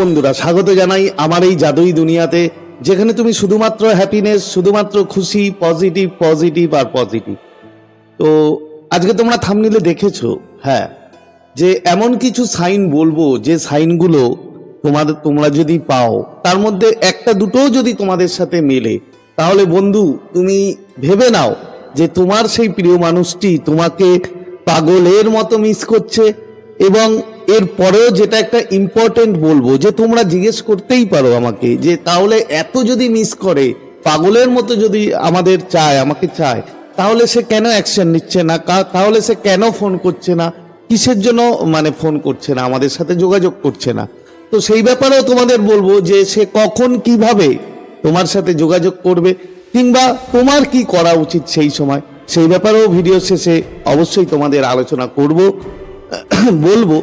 বন্ধুরা, স্বাগত জানাই আমার এই জাদুই দুনিয়াতে, যেখানে তুমি শুধুমাত্র হ্যাপিনেস শুধুমাত্র খুশি পজিটিভ পজিটিভ আর পজিটিভ তো, আজকে তোমরা থামনিলে দেখেছ হ্যাঁ যে এমন কিছু সাইন বলব, যে সাইনগুলো তোমাদের তোমরা যদি পাও, তার মধ্যে একটা দুটোও যদি তোমাদের সাথে মেলে, তাহলে বন্ধু, তুমি ভেবে নাও যে তোমার সেই প্রিয় মানুষটি তোমাকে পাগলের মতো মিস করছে এবং এর পরেও যেটা একটা ইম্পর্টেন্ট বলব, যে তোমরা জিজ্ঞেস করতেই পারো আমাকে, যে তাহলে এত যদি মিস করে, পাগলের মতো যদি আমাদের চায়, আমাকে চায়, তাহলে সে কেন অ্যাকশন নিচ্ছে না? তাহলে সে কেন ফোন করছে না? কিসের জন্য মানে ফোন করছে না? আমাদের সাথে যোগাযোগ করছে না। তো সেই ব্যাপারেও তোমাদের বলব যে সে কখন কীভাবে তোমার সাথে যোগাযোগ করবে, কিংবা তোমার কি করা উচিত সেই সময়, সেই ব্যাপারেও ভিডিও শেষে অবশ্যই তোমাদের আলোচনা করব। বলব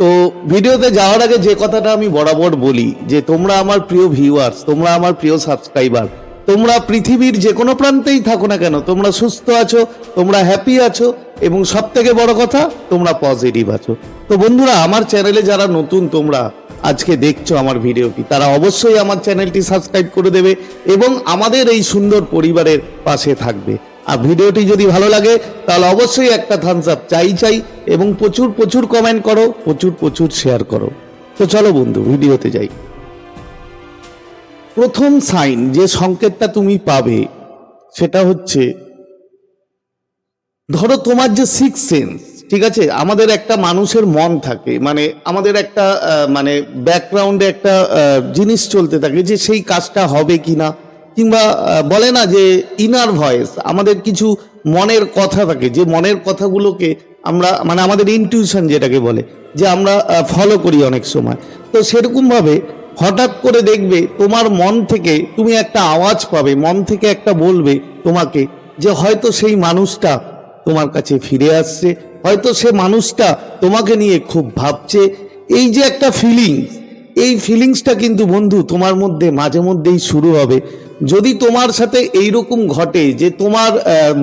তো ভিডিওতে যাওয়ার আগে যে কথাটা আমি বরাবর বলি, যে তোমরা আমার প্রিয় ভিউয়ার্স তোমরা আমার প্রিয় সাবস্ক্রাইবার তোমরা পৃথিবীর যে কোনো প্রান্তেই থাকো না কেন, তোমরা সুস্থ আছো, তোমরা হ্যাপি আছো, এবং সব থেকে বড় কথা, তোমরা পজিটিভ আছো। তো বন্ধুরা, আমার চ্যানেলে যারা নতুন, তোমরা আজকে দেখছ আমার ভিডিওটি, তারা অবশ্যই আমার চ্যানেলটি সাবস্ক্রাইব করে দেবে এবং আমাদের এই সুন্দর পরিবারের পাশে থাকবে। আর ভিডিওটি যদি ভালো লাগে, তাহলে অবশ্যই একটা থামস আপ চাই চাই এবং প্রচুর প্রচুর কমেন্ট করো, প্রচুর প্রচুর শেয়ার করো। তো চলো বন্ধু, ভিডিওতে যাই। প্রথম সাইন যে সংকেতটা তুমি পাবে, সেটা হচ্ছে, ধরো তোমার যে সিক্স সেন্স ঠিক আছে? আমাদের একটা মানুষের মন থাকে মানে আমাদের একটা মানে ব্যাকগ্রাউন্ডে একটা জিনিস চলতে থাকে যে সেই কাজটা হবে কিনা। কিংবা বলে না যে ইনার ভয়েস আমাদের কিছু মনের কথা থাকে, যে মনের কথাগুলোকে আমরা মানে আমাদের ইনটিউশন যেটাকে বলে, যে আমরা ফলো করি অনেক সময়। তো সেরকমভাবে হঠাৎ করে দেখবে তোমার মন থেকে তুমি একটা আওয়াজ পাবে, মন থেকে একটা বলবে তোমাকে, যে হয়তো সেই মানুষটা তোমার কাছে ফিরে আসছে, হয়তো সে মানুষটা তোমাকে নিয়ে খুব ভাবছে। এই যে একটা ফিলিংস এই ফিলিংসটা কিন্তু বন্ধু তোমার মধ্যে মাঝে মধ্যেই শুরু হবে। যদি তোমার সাথে এই রকম ঘটে যে তোমার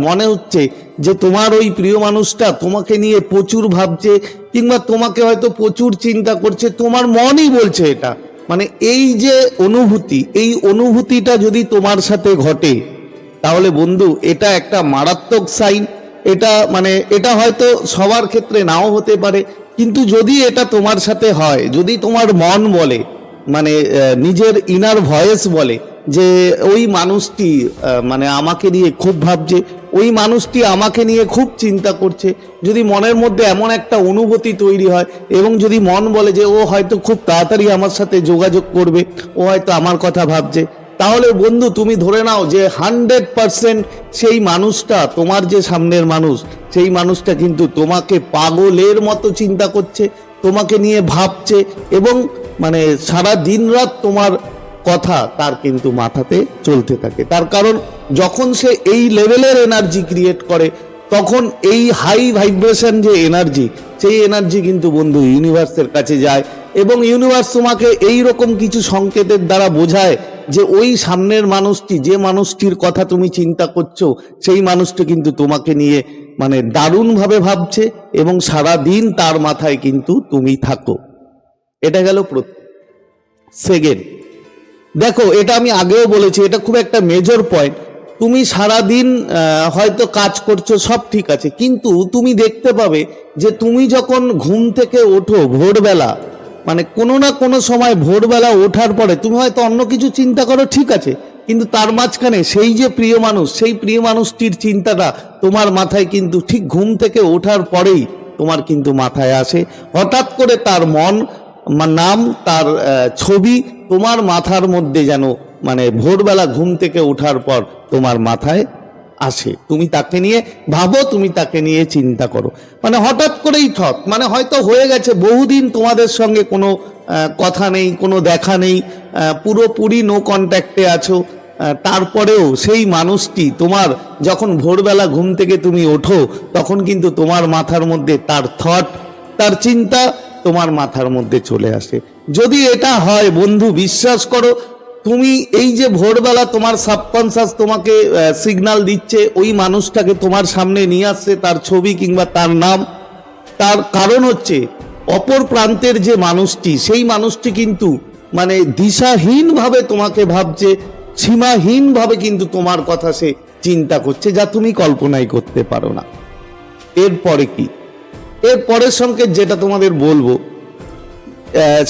মনে হচ্ছে যে তোমার ওই প্রিয় মানুষটা তোমাকে নিয়ে প্রচুর ভাবছে কিংবা তোমাকে হয়তো প্রচুর চিন্তা করছে, তোমার মনই বলছে এটা। মানে এই যে অনুভূতি, এই অনুভূতিটা যদি তোমার সাথে ঘটে, তাহলে বন্ধু এটা একটা মারাত্মক সাইন এটা মানে এটা হয়তো সবার ক্ষেত্রে নাও হতে পারে কিন্তু যদি এটা তোমার সাথে হয়, যদি তোমার মন বলে মানে নিজের ইনার ভয়েস বলে যে ওই মানুষটি মানে আমাকে নিয়ে খুব ভাবছে, ওই মানুষটি আমাকে নিয়ে খুব চিন্তা করছে, যদি মনের মধ্যে এমন একটা অনুভূতি তৈরি হয় এবং যদি মন বলে যে ও হয়তো খুব তাড়াতাড়ি আমার সাথে যোগাযোগ করবে, ও হয়তো আমার কথা ভাবছে তাহলে বন্ধু তুমি ধরে নাও যে হান্ড্রেড পারসেন্ট সেই মানুষটা তোমার যে সামনের মানুষ, সেই মানুষটা কিন্তু তোমাকে পাগলের মতো চিন্তা করছে, তোমাকে নিয়ে ভাবছে এবং মানে সারা দিন রাত তোমার কথা তার কিন্তু মাথাতে চলতে থাকে। তার কারণ যখন সে এই লেভেলের এনার্জি ক্রিয়েট করে, তখন এই হাই ভাইব্রেশন যে এনার্জি সেই এনার্জি কিন্তু বন্ধু ইউনিভার্সের কাছে যায় এবং ইউনিভার্স তোমাকে এই রকম কিছু সংকেতের দ্বারা বোঝায় যে ওই সামনের মানুষটি যে মানুষটির কথা তুমি চিন্তা করছ সেই মানুষটি কিন্তু তোমাকে নিয়ে মানে দারুণভাবে ভাবছে এবং সারা দিন তার মাথায় কিন্তু তুমি থাকো। এটা গেল সেকেন্ড। দেখো এটা আমি আগেও বলেছি এটা খুব একটা মেজর পয়েন্ট তুমি সারাদিন আহ, হয়তো কাজ করছ সব ঠিক আছে কিন্তু তুমি দেখতে পাবে যে তুমি যখন ঘুম থেকে ওঠো ভোরবেলা মানে কোনো না কোনো সময় ভোরবেলা ওঠার পরে তুমি হয়তো অন্য কিছু চিন্তা করো, ঠিক আছে। কিন্তু তার মাঝখানে সেই যে প্রিয় মানুষ, সেই প্রিয় মানুষটির চিন্তাটা তোমার মাথায় কিন্তু ঠিক ঘুম থেকে ওঠার পরেই তোমার কিন্তু মাথায় আসে। হঠাৎ করে তার মন নাম, তার ছবি তোমার মাথার মধ্যে যেন মানে ভোরবেলা ঘুম থেকে ওঠার পর তোমার মাথায় আসে তুমি তাকে নিয়ে ভাবো, তুমি তাকে নিয়ে চিন্তা করো। মানে হঠাৎ করেই থট মানে হয়তো হয়ে গেছে বহুদিন তোমাদের সঙ্গে কোনো কথা নেই, কোনো দেখা নেই পুরোপুরি নো কন্ট্যাক্টে আছো। তারপরেও সেই মানুষটি তোমার যখন ভোরবেলা ঘুম থেকে তুমি ওঠো, তখন কিন্তু তোমার মাথার মধ্যে তার থট তার চিন্তা তোমার মাথার মধ্যে চলে আসে। যদি এটা হয়, বন্ধু, বিশ্বাস করো তুমি এই যে ভোরবেলা তোমার সাবকনসাস তোমাকে সিগন্যাল দিচ্ছে, ওই মানুষটাকে তোমার সামনে নিয়ে আসছে, তার ছবি কিংবা তার নাম, তার কারণ হচ্ছে অপর প্রান্তের যে মানুষটি, সেই মানুষটি কিন্তু মানে দিশাহীনভাবে তোমাকে ভাবছে, সীমাহীনভাবে কিন্তু তোমার কথা সে চিন্তা করছে, যা তুমি কল্পনাই করতে পারো না। এরপরে কি? এর পরের সংকেত যেটা তোমাদের বলব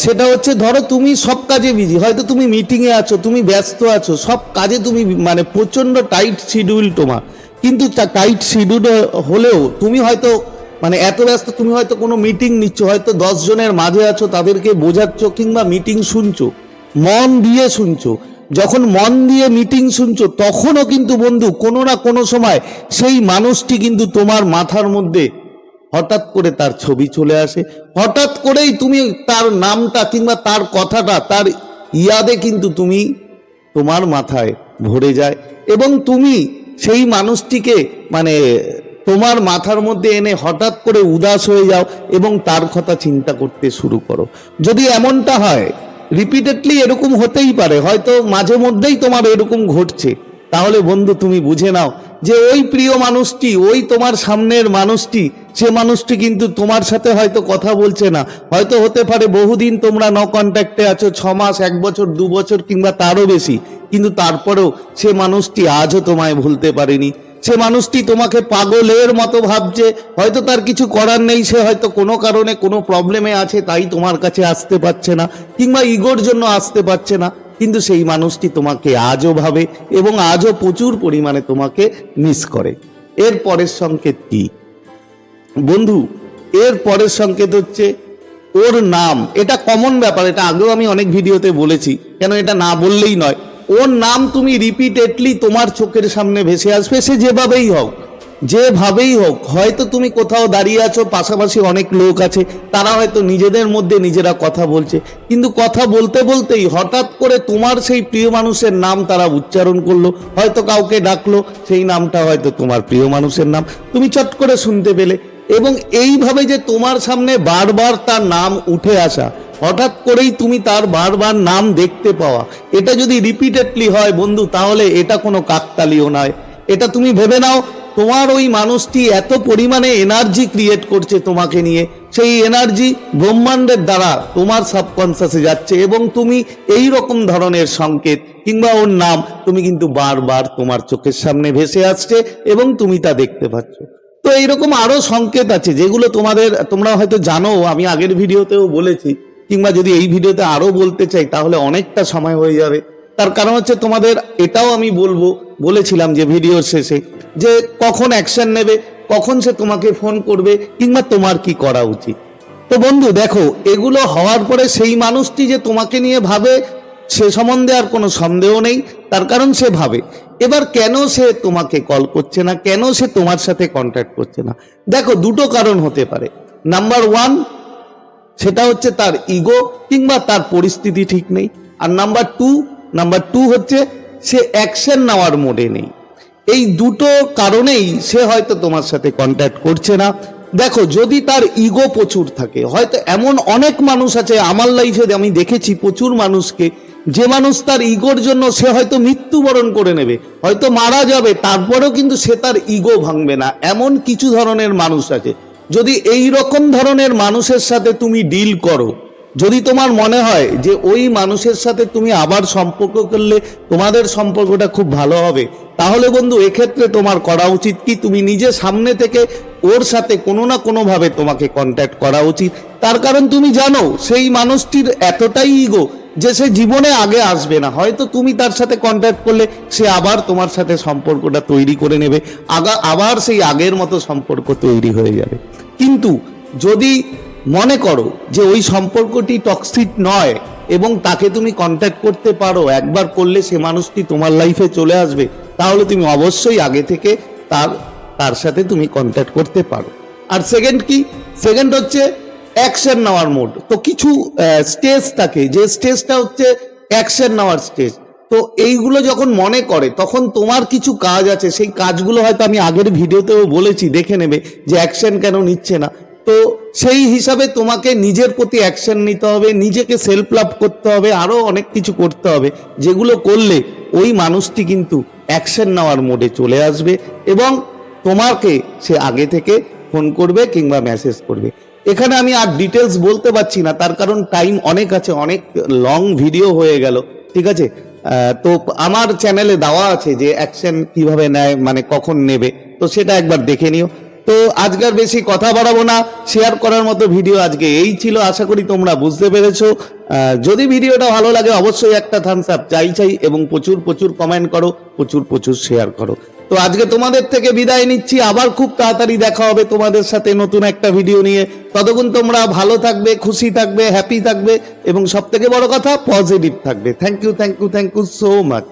সেটা হচ্ছে ধরো তুমি সব কাজে বিজি হয়তো তুমি মিটিং এ আছো, তুমি ব্যস্ত আছো, সব কাজে তুমি মানে প্রচণ্ড টাইট শিডিউল তোমার। কিন্তু টাইট শিডিউল হলেও তুমি হয়তো মানে এত ব্যস্ত, তুমি হয়তো কোনো মিটিং নিচ্ছ, হয়তো দশ জনের মাঝে আছো, তাদেরকে বোঝাচ্ছ কিংবা মিটিং শুনছো, মন দিয়ে শুনছো। যখন মন দিয়ে মিটিং শুনছো, তখনও কিন্তু বন্ধু কোনো না কোনো সময় সেই মানুষটি কিন্তু তোমার মাথার মধ্যে হঠাৎ করে তার ছবি চলে আসে। হঠাৎ করেই তুমি তার নামটা কিংবা তার কথাটা, তার ইয়াদে কিন্তু তুমি তোমার মাথায় ভরে যায় এবং তুমি সেই মানুষটিকে মানে তোমার মাথার মধ্যে এনে হঠাৎ করে উদাস হয়ে যাও এবং তার কথা চিন্তা করতে শুরু করো। যদি এমনটা হয় রিপিটেডলি এরকম হতেই পারে, হয়তো মাঝে মধ্যেই তোমার এরকম ঘটছে। তাহলে বন্ধু তুমি বুঝে নাও যে ওই প্রিয় মানুষটি, ওই তোমার সামনের মানুষটি, সে মানুষটি কিন্তু তোমার সাথে হয়তো কথা বলছে না। হয়তো হতে পারে বহুদিন তোমরা ন কন্ট্যাক্টে আছো, ছ মাস, এক বছর, দু বছর কিংবা তারও বেশি। কিন্তু তারপরেও সে মানুষটি আজও তোমায় ভুলতে পারেনি। সে মানুষটি তোমাকে পাগলের মতো ভাবছে। হয়তো তার কিছু করার নেই, সে হয়তো কোনো কারণে কোনো প্রবলেমে আছে, তাই তোমার কাছে আসতে পারছে না, কিংবা ইগোর জন্য আসতে পারছে না। কিন্তু সেই মানুষটি তোমাকে আজও ভাবে এবং আজও প্রচুর পরিমাণে তোমাকে মিস করে। এর পরের সংকেত কি? বন্ধু, এর পরের সংকেত হচ্ছে ওর নাম। এটা কমন ব্যাপার, এটা আগেও আমি অনেক ভিডিওতে বলেছি। কেন এটা না বললেই নয়, ওর নাম তুমি রিপিটেডলি তোমার চোখের সামনে ভেসে আসবে, সে যেভাবেই হোক। যেভাবেই হোক, হয়তো তুমি কোথাও দাঁড়িয়ে আছো, পাশাপাশি অনেক লোক আছে, তারা হয়তো নিজেদের মধ্যে নিজেরা কথা বলছে। কিন্তু কথা বলতে বলতেই হঠাৎ করে তোমার সেই প্রিয় মানুষের নাম তারা উচ্চারণ করল। হয়তো কাউকে ডাকলো, সেই নামটা হয়তো তোমার প্রিয় মানুষের নাম। তুমি চট করে শুনতে পেলে। এবং এইভাবে যে তোমার সামনে বারবার তার নাম উঠে আসা, হঠাৎ করেই তুমি তার বারবার নাম দেখতে পাওয়া, এটা যদি রিপিটেডলি হয়, বন্ধু, তাহলে এটা কোনো কাকতালিও নয়। এটা তুমি ভেবে নাও তোমার ওই মানুষটি এত পরিমাণে এনার্জি ক্রিয়েট করছে তোমাকে নিয়ে, সেই এনার্জি ব্রহ্মাণ্ডের দ্বারা তোমার সাবকনসিয়াসে যাচ্ছে এবং তুমি এই রকম ধরনের সংকেত কিংবা ওর নাম তুমি কিন্তু বারবার তোমার চোখের সামনে ভেসে আসছে এবং তুমি তা দেখতে পাচ্ছ। তো এইরকম আরও সংকেত আছে যেগুলো তোমাদের, তোমরা হয়তো জানো, আমি আগের ভিডিওতেও বলেছি, কিংবা যদি এই ভিডিওতে আরও বলতে চাই তাহলে অনেকটা সময় হয়ে যাবে। তার কারণ হচ্ছে তোমাদের এটাও আমি বলব, বলেছিলাম যে ভিডিওর শেষে, যে কখন অ্যাকশন নেবে, কখন সে তোমাকে ফোন করবে, কিংবা তোমার কি করা উচিত। তো বন্ধু, দেখো, এগুলো হওয়ার পরে সেই মানুষটি যে তোমাকে নিয়ে ভাবে, সে সম্বন্ধে আর কোনো সন্দেহ নেই, তার কারণ সে ভাবে। এবার কেন সে তোমাকে কল করছে না, কেন সে তোমার সাথে কন্ট্যাক্ট করছে না? দেখো, দুটো কারণ হতে পারে। নাম্বার ওয়ান সেটা হচ্ছে তার ইগো কিংবা তার পরিস্থিতি ঠিক নেই। আর নাম্বার টু নাম্বার টু হচ্ছে, সে অ্যাকশন নেওয়ার মোডে নেই। এই দুটো কারণেই সে হয়তো তোমার সাথে কন্ট্যাক্ট করছে না। দেখো, যদি তার ইগো প্রচুর থাকে, হয়তো এমন অনেক মানুষ আছে, আমার লাইফে আমি দেখেছি প্রচুর মানুষকে, যে মানুষ তার ইগোর জন্য সে হয়তো মৃত্যুবরণ করে নেবে, হয়তো মারা যাবে, তারপরেও কিন্তু সে তার ইগো ভাঙবে না। এমন কিছু ধরনের মানুষ আছে। যদি এই রকম ধরনের মানুষের সাথে তুমি ডিল করো যদি তোমার মনে হয় যে ওই মানুষের সাথে তুমি আবার সম্পর্ক করলে তোমাদের সম্পর্কটা খুব ভালো হবে, তাহলে বন্ধু এক্ষেত্রে তোমার করা উচিত কি? তুমি নিজে সামনে থেকে ওর সাথে কোনো না কোনোভাবে তোমাকে কন্ট্যাক্ট করা উচিত। তার কারণ তুমি জানো, সেই মানুষটির এতটাই ইগো যে সে জীবনে আগে আসবে না। হয়তো তুমি তার সাথে কন্ট্যাক্ট করলে সে আবার তোমার সাথে সম্পর্কটা তৈরি করে নেবে, আগা, আবার সেই আগের মতো সম্পর্ক তৈরি হয়ে যাবে। কিন্তু যদি মনে করো যে ওই সম্পর্কটি টক্সিক নয় এবং তাকে তুমি কন্ট্যাক্ট করতে পারো, একবার করলে সে মানুষটি তোমার লাইফে চলে আসবে, তাহলে তুমি অবশ্যই আগে থেকে তার তার সাথে তুমি কন্ট্যাক্ট করতে পারো। আর সেকেন্ড কি? সেকেন্ড হচ্ছে অ্যাকশন নেওয়ার মোড তো কিছু স্টেজ থাকে, যে স্টেজটা হচ্ছে অ্যাকশন নেওয়ার স্টেজ তো এইগুলো যখন মনে করে, তখন তোমার কিছু কাজ আছে, সেই কাজগুলো হয়তো আমি আগের ভিডিওতেও বলেছি, দেখে নেবে যে অ্যাকশন কেন নিচ্ছে না। তো সেই হিসাবে তোমাকে নিজের প্রতি অ্যাকশন নিতে হবে, নিজেকে সেলফ লাভ করতে হবে আরও অনেক কিছু করতে হবে। যেগুলো করলে ওই মানুষটি কিন্তু অ্যাকশন নেওয়ার মোডে চলে আসবে এবং তোমাকে সে আগে থেকে ফোন করবে কিংবা মেসেজ করবে। এখানে আমি আর ডিটেলস বলতে পারছি না, তার কারণ টাইম অনেক আছে, অনেক লং ভিডিও হয়ে গেল, ঠিক আছে? তো আমার চ্যানেলে দেওয়া আছে যে অ্যাকশন কীভাবে নেয় মানে কখন নেবে, তো সেটা একবার দেখে নিও। তো আজকের বেশি কথা বাড়াবো না শেয়ার করার মতো ভিডিও আজকে এই ছিল, আশা করি তোমরা বুঝতে পেরেছ। যদি ভিডিওটা ভালো লাগে, অবশ্যই একটা থামস আপ চাই চাই এবং প্রচুর প্রচুর কমেন্ট করো, প্রচুর প্রচুর শেয়ার করো। তো আজকে তোমাদের থেকে বিদায় নিচ্ছি, আবার খুব তাড়াতাড়ি দেখা হবে তোমাদের সাথে নতুন একটা ভিডিও নিয়ে। ততক্ষণ তোমরা ভালো থাকবে, খুশি থাকবে হ্যাপি থাকবে এবং সব থেকে বড় কথা পজিটিভ থাকবে। Thank you thank you thank you so much